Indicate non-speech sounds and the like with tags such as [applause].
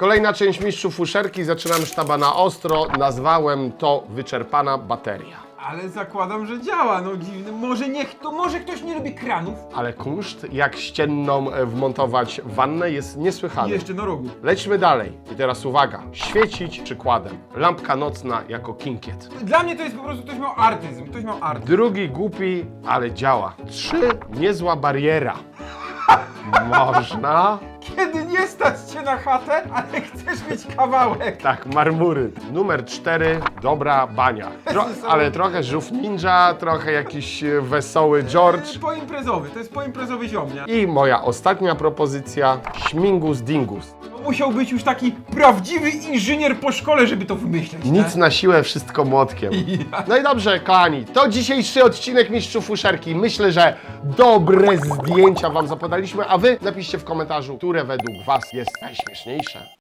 Kolejna część mistrzów fuszerki. Zaczynamy sztaba na ostro. Nazwałem to wyczerpana bateria. Ale zakładam, że działa, no dziwny. Może niech to, może ktoś nie lubi kranów? Ale kunszt, jak ścienną e, wmontować wannę, jest I niesłychany. jeszcze na rogu. Lećmy dalej. I teraz uwaga. Świecić przykładem. Lampka nocna jako kinkiet. Dla mnie to jest po prostu, ktoś miał artyzm, ktoś miał artyzm. Drugi głupi, ale działa. Trzy, niezła bariera. [laughs] Można. Kiedy nie cię na chatę, ale chcesz mieć kawałek. Tak, marmuryt. Numer cztery, dobra bania. Tro, [laughs] ale trochę żółw ninja, trochę jakiś e, wesoły George. Poimprezowy, to jest poimprezowy ziom, nie? I moja ostatnia propozycja, śmingus dingus. Musiał być już taki prawdziwy inżynier po szkole, żeby to wymyśleć. Nic na siłę, wszystko młotkiem. [laughs] No i dobrze, kochani, to dzisiejszy odcinek Mistrzów Fuszerki. Myślę, że dobre zdjęcia Wam zapodaliśmy, a Wy napiszcie w komentarzu, które według Was jest najśmieszniejsze.